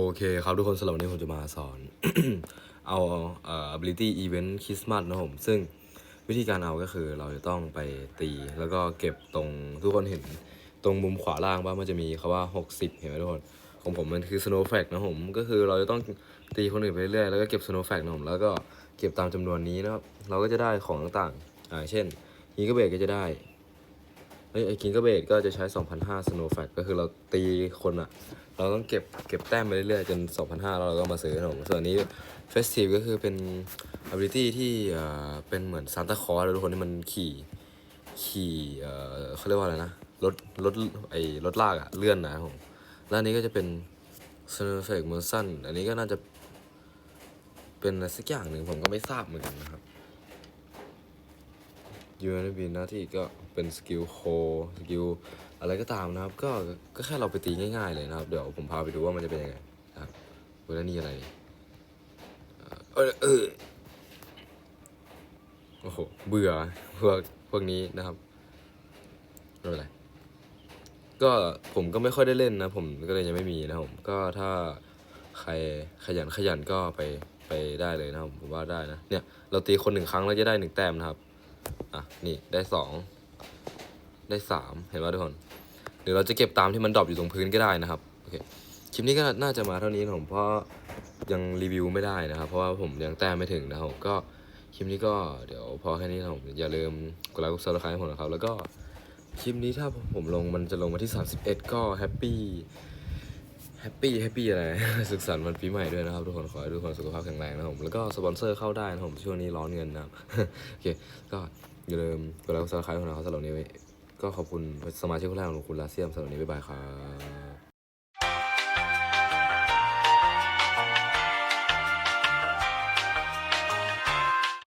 โอเคครับทุกคนสำหรับวันนี้ผมจะมาสอน เอาเอ่อ ability event Christmas นะครับผมซึ่งวิธีการเอาก็คือเราจะต้องไปตี แล้วก็เก็บตรงทุกคนเห็นตรงมุมขวาล่างว่ามันจะมีคาว่า 60 เห็นไหมทุกคน ของผมมันคือ snow flag นะครับผมก็คือเราจะต้องตีคนอื่นไปเรื่อยแล้วก็เก็บ snow flag นะครับผมแล้วก็เก็บตามจำนวนนี้นะครับเราก็จะได้ของต่างๆอ่าเช่นฮีกเบดก็จะได้ เอ้ยไอ้กิงก็เบดก็จะใช้ 2,500 snow flag ก็คือเราตีคนอะเราต้องเก็บเก็บแต้มไปเรื่อยๆ จน 2,500แล้วเราก็มาซื้อนมส่วนนี้ festive ก็คือเป็น ability ที่เอ่อเป็นเหมือนซานตาคลอสทุกคนที่มันขี่ขี่เอ่อเขาเรียกว่าอะไรนะรถรถไอ้รถลากอะเลื่อนนะผมแล้วอันนี้ก็จะเป็น snow flag motion อันนี้ก็น่าจะเป็นอะไรสักอย่างหนึ่งผมก็ไม่ทราบเหมือนกันนะครับ ยูเอ็นบีหน้าที่ก็เป็นสกิลโคสกิลอะไรก็ตามนะครับ ก็ก็แค่เราไปตีง่ายๆเลยนะครับ เดี๋ยวผมพาไปดูว่ามันจะเป็นยังไงนะครับเวลานี่อะไรเออเออโอ้โหเบื่อพวกพวกนี้นะครับไม่เป็นไรก็ผมก็ไม่ค่อยได้เล่นนะ ผมก็เลยยังไม่มีนะผมก็ถ้าใครขยันขยันก็ไปไปได้เลยนะครับผมว่าได้นะเนี่ยเราตีคนหนึ่งครั้งแล้วจะได้หนึ่งแต้มนะครับ อะนี่ได้สองได้สามเห็นไหมทุกคนหรือเราจะเก็บตามที่มันดรอปอยู่ตรงพื้นก็ได้นะครับโอเคคลิปนี้ก็น่าจะมาเท่านี้นะผมเพราะยังรีวิวไม่ได้นะครับ เพราะว่าผมยังแต้มไม่ถึงนะครับผมก็คลิปนี้ก็เดี๋ยวพอแค่นี้นะผมอย่าลืมกดไลค์กดซับสไครต์ให้ผมนะครับ แล้วก็คลิปนี้ถ้าผมลงมันจะลงมาที่ 31 ก็แฮปปี้ แฮปปี้แฮปปี้อะไร สุขสันต์วันปีใหม่ด้วยนะครับทุกคนขอให้ทุกคนสุขภาพแข็งแรงนะครับผมแล้วก็สปอนเซอร์เข้าได้นะครับผมช่วงนี้ร้อนเงินนะครับ โอเค ก็อย่าลืมกดไลค์กดซับสไครต์ของเราสำหรับนี้ก็ขอบคุณสมาชิกคนแรกของคุณลาเซียมสำหรับนนี้บ๊ายบายครับ